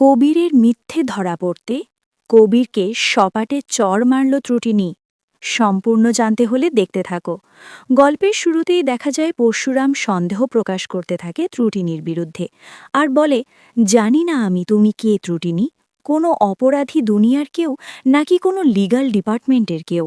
কবিরের মিথ্যে ধরা পড়তে কবিরকে সপাটে চর মারল ত্রুটিনি সম্পূর্ণ জানতে হলে দেখতে থাকো। গল্পের শুরুতেই দেখা যায় পরশুরাম সন্দেহ প্রকাশ করতে থাকে ত্রুটিনির বিরুদ্ধে আর বলে, জানি না আমি তুমি কে ত্রুটিনি? কোনো অপরাধী দুনিয়ার কেউ নাকি কোনো লিগ্যাল ডিপার্টমেন্টের কেউ?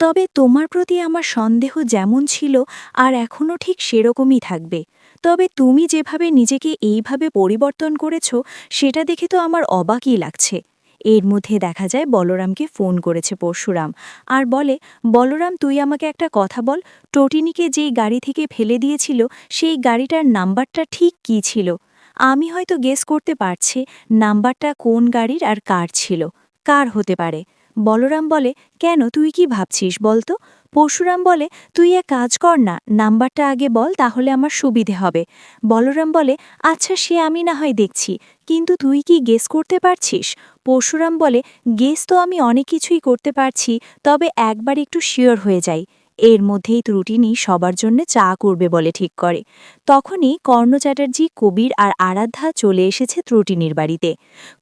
তবে তোমার প্রতি আমার সন্দেহ যেমন ছিল আর এখনও ঠিক সেরকমই থাকবে। তবে তুমি যেভাবে নিজেকে এইভাবে পরিবর্তন করেছ, সেটা দেখে তো আমার অবাকই লাগছে। এর মধ্যে দেখা যায় বলরামকে ফোন করেছে পরশুরাম আর বলে, বলরাম, তুই আমাকে একটা কথা বল। টোটিনিকে যেই গাড়ি থেকে ফেলে দিয়েছিল, সেই গাড়িটার নাম্বারটা ঠিক কী ছিল? আমি হয়তো গেস করতে পারছি নাম্বারটা কোন গাড়ির আর কার ছিল। কার হতে পারে? বলরাম বলে, কেন, তুই কি ভাবছিস বলতো? পরশুরাম বলে, তুই এক কাজ কর না, নাম্বারটা আগে বল, তাহলে আমার সুবিধে হবে। বলরাম বলে আচ্ছা সে আমি না হয় দেখছি, কিন্তু তুই কি গেস করতে পারছিস? পরশুরাম বলে গেস তো আমি অনেক কিছুই করতে পারছি, তবে একবার একটু শিওর হয়ে যাই। এর মধ্যেই ত্রুটিনি সবার জন্য চা করবে বলে ঠিক করে। তখনই কর্ণ চ্যাটার্জি, কবির আর আরাধ্যা চলে এসেছে ত্রুটিনির বাড়িতে।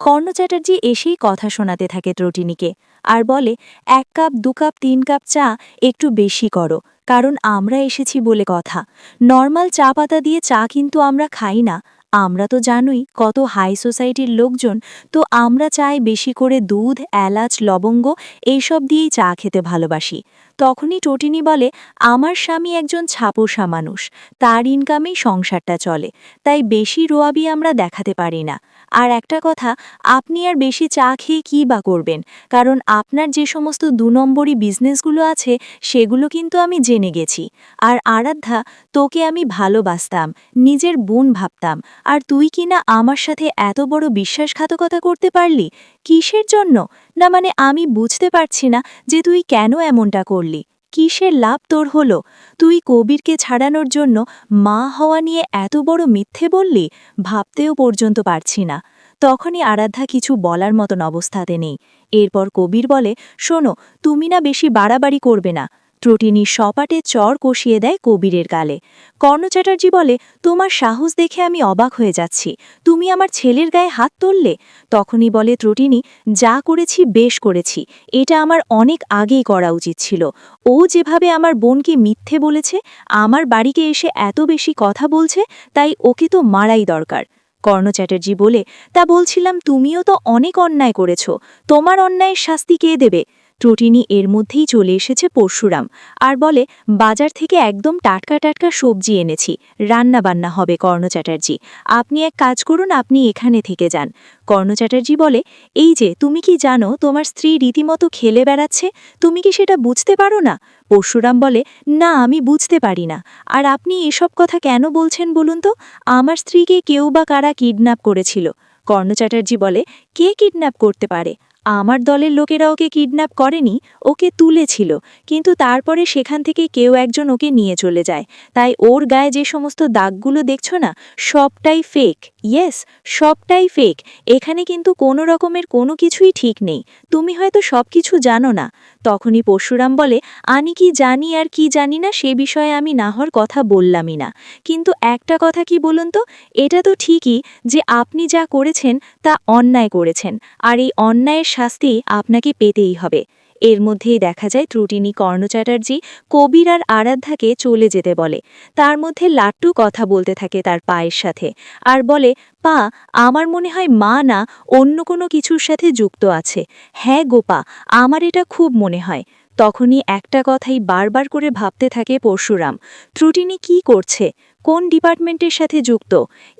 কর্ণ চ্যাটার্জি এসেই কথা শোনাতে থাকে ত্রুটিনিকে আর বলে, এক কাপ, দু কাপ, তিন কাপ চা একটু বেশি করো, কারণ আমরা এসেছি বলে কথা। নর্মাল চা পাতা দিয়ে চা কিন্তু আমরা খাই না। আমরা তো জানোই কত হাই সোসাইটির লোকজন, তো আমরা চাই বেশি করে দুধ, এলাচ, লবঙ্গ এইসব দিয়েই চা খেতে ভালোবাসি। তখনই টোটিনি বলে, আমার স্বামী একজন ছাপোষা মানুষ, তার ইনকামেই সংসারটা চলে, তাই বেশি রোয়াবি আমরা দেখাতে পারি না। আর একটা কথা, আপনি আর বেশি চা খেয়ে কী বা করবেন? কারণ আপনার যে সমস্ত দু নম্বরই বিজনেসগুলো আছে, সেগুলো কিন্তু আমি জেনে গেছি। আর আরাধ্যা, তোকে আমি ভালোবাসতাম, নিজের বোন ভাবতাম আর তুই কি না আমার সাথে এত বড় বিশ্বাসঘাতকতা করতে পারলি? কিসের জন্য? না মানে আমি বুঝতে পারছি না যে তুই কেন এমনটা করলি। কিসের লাভ তোর হলো? তুই কবিরকে ছাড়ানোর জন্য মা হওয়া নিয়ে এত বড় মিথ্যে বললি? ভাবতেও পর্যন্ত পারছি না। তখনই আরাধ্যা কিছু বলার মতন অবস্থাতে নেই। এরপর কবির বলে, শোনো, তুমি না বেশি বাড়াবাড়ি করবে না। ত্রটিনি সপাটে চর কষিয়ে দেয় কবিরের গালে। কর্ণ চ্যাটার্জি বলে, তোমার সাহস দেখে আমি অবাক হয়ে যাচ্ছি। তুমি আমার ছেলের গায়ে হাত তুললে? তখনই বলে ত্রটিনি, যা করেছি বেশ করেছি। এটা আমার অনেক আগেই করা উচিত ছিল। ও যেভাবে আমার বোনকে মিথ্যে বলেছে, আমার বাড়িকে এসে এত বেশি কথা বলছে, তাই ওকে তো মারাই দরকার। কর্ণ চ্যাটার্জি বলে, তা বলছিলাম তুমিও তো অনেক অন্যায় করেছ। তোমার অন্যায়ের শাস্তি কে দেবে? ত্রটিনি এর মধ্যেই চলে এসেছে পরশুরাম। আর বলে, বাজার থেকে একদম টাটকা টাটকা সবজি এনেছি, রান্না বান্না হবে কর্ণ চ্যাটার্জি। আপনি এক কাজ করুন, আপনি এখানে থেকে যান। কর্ণ চ্যাটার্জি বলে, এই যে, তুমি কি জানো তোমার স্ত্রী রীতিমতো খেলে বেড়াচ্ছে? তুমি কি সেটা বুঝতে পারো না? পরশুরাম বলে, না, আমি বুঝতে পারি না। আর আপনি এসব কথা কেন বলছেন বলুন তো? আমার স্ত্রীকে কেউ বা কারা কিডন্যাপ করেছিল? কর্ণ চ্যাটার্জি বলে, কে কিডন্যাপ করতে পারে? আমার দলের লোকেরা ওকে কিডন্যাপ করেনি, ওকে তুলেছিল, কিন্তু তারপরে সেখান থেকে কেউ একজন ওকে নিয়ে চলে যায়। তাই ওর গায়ে যে সমস্ত দাগগুলো দেখছ না, সবটাই ফেক ইয়েস সবটাই ফেক এখানে কিন্তু কোনো রকমের কোনো কিছুই ঠিক নেই। তুমি হয়তো সব কিছু জানো না। তখনই পরশুরাম বলে, আমি কি জানি আর কি জানি না, সে বিষয়ে আমি নাহর কথা বললামই না। কিন্তু একটা কথা কি বলুন তো, এটা তো ঠিকই যে আপনি যা করেছেন তা অন্যায় করেছেন, আর এই অন্যায়ের শাস্তি আপনাকে পেতেই হবে। এর মধ্যেই দেখা যায় ত্রুটিনি কর্ণ চ্যাটার্জি কবির আর আরাধ্যাকে চলে যেতে বলে। তার মধ্যে লাট্টু কথা বলতে থাকে তার পায়ের সাথে আর বলে, পা, আমার মনে হয় মা না, অন্য কোনো কিছুর সাথে যুক্ত আছে। হ্যাঁ গোপা আমার এটা খুব মনে হয়। তখনই একটা কথাই বারবার করে ভাবতে থাকে পরশুরাম। ত্রুটিনি কি করছে? কোন ডিপার্টমেন্টের সাথে যুক্ত?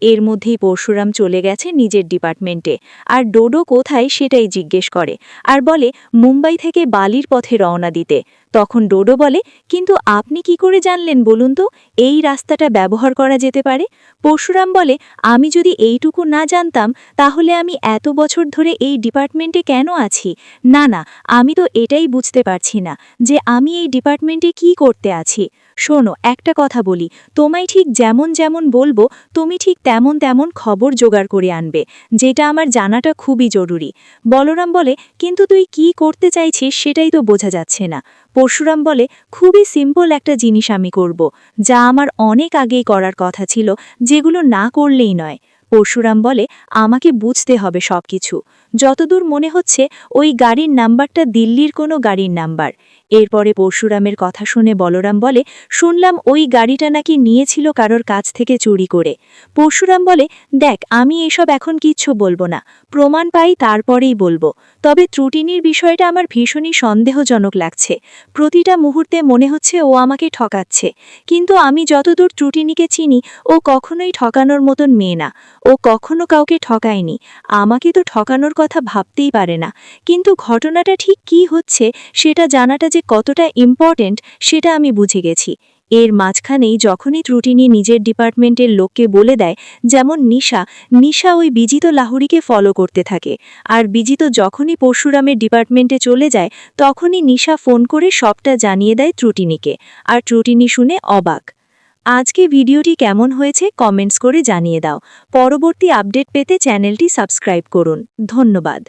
এর মধ্যেই পরশুরাম চলে গেছে নিজের ডিপার্টমেন্টে। আর ডোডো কোথায় সেটাই জিজ্ঞেস করে। আর বলে, মুম্বাই থেকে বালির পথে রওনা দিতে। তখন ডোডো বলে, কিন্তু আপনি কি করে জানলেন বলুন তো, এই রাস্তাটা ব্যবহার করা যেতে পারে? পরশুরাম বলে, আমি যদি এইটুকু না জানতাম, তাহলে আমি এত বছর ধরে এই ডিপার্টমেন্টে কেন আছি? না না, আমি তো এটাই বুঝতে পারছি না যে আমি এই ডিপার্টমেন্টে কি করতে আছি। শোনো, একটা কথা বলি। তোমায় ঠিক যেমন যেমন বলব, তুমি ঠিক তেমন তেমন খবর জোগাড় করে আনবে, যেটা আমার জানাটা খুবই জরুরি। বলরাম বলে, কিন্তু তুই কি করতে চাইছিস সেটাই তো বোঝা যাচ্ছে না। পরশুরাম বলে, খুবই সিম্পল একটা জিনিস আমি করব, যা আমার অনেক আগেই করার কথা ছিল, যেগুলো না করলেই নয়। পরশুরাম বলে, আমাকে বুঝতে হবে সবকিছু। যতদূর মনে হচ্ছে, ওই গাড়ির নাম্বারটা দিল্লির কোনো গাড়ির নাম্বার। এরপরে পরশুরামের কথা শুনে বলরাম বলে, শুনলাম ওই গাড়িটা নাকি নিয়েছিল কারোর কাছ থেকে চুরি করে। পরশুরাম বলে, দেখ, আমি এসব এখন কিচ্ছু বলব না। প্রমাণ পাই, তারপরেই বলব। তবে ত্রুটিনির বিষয়টা আমার ভীষণই সন্দেহজনক লাগছে। প্রতিটা মুহূর্তে মনে হচ্ছে ও আমাকে ঠকাচ্ছে। কিন্তু আমি যতদূর ত্রুটিনিকে চিনি, ও কখনোই ঠকানোর মতন মেয়ে না। ও কখনো কাউকে ঠকায়নি। আমাকে তো ঠকানোর কথা ভাবতেই পারে না। কিন্তু ঘটনাটা ঠিক কি হচ্ছে সেটা জানাটা যে কতটা ইম্পর্ট্যান্ট সেটা আমি বুঝে গেছি। এর মাঝখানেই যখনই ত্রুটিনি নিজের ডিপার্টমেন্টের লোককে বলে দেয়, যেমন নিশা নিশা ওই বিজিত লাহুরিকে ফলো করতে থাকে। আর বিজিত যখনই পরশুরামের ডিপার্টমেন্টে চলে যায়, তখনই নিশা ফোন করে সবটা জানিয়ে দেয় ত্রুটিনিকে। আর ত্রুটিনি শুনে অবাক। আজকে ভিডিওটি কেমন হয়েছে কমেন্টস করে জানিয়ে দাও। পরবর্তী আপডেট পেতে চ্যানেলটি সাবস্ক্রাইব করুন। ধন্যবাদ।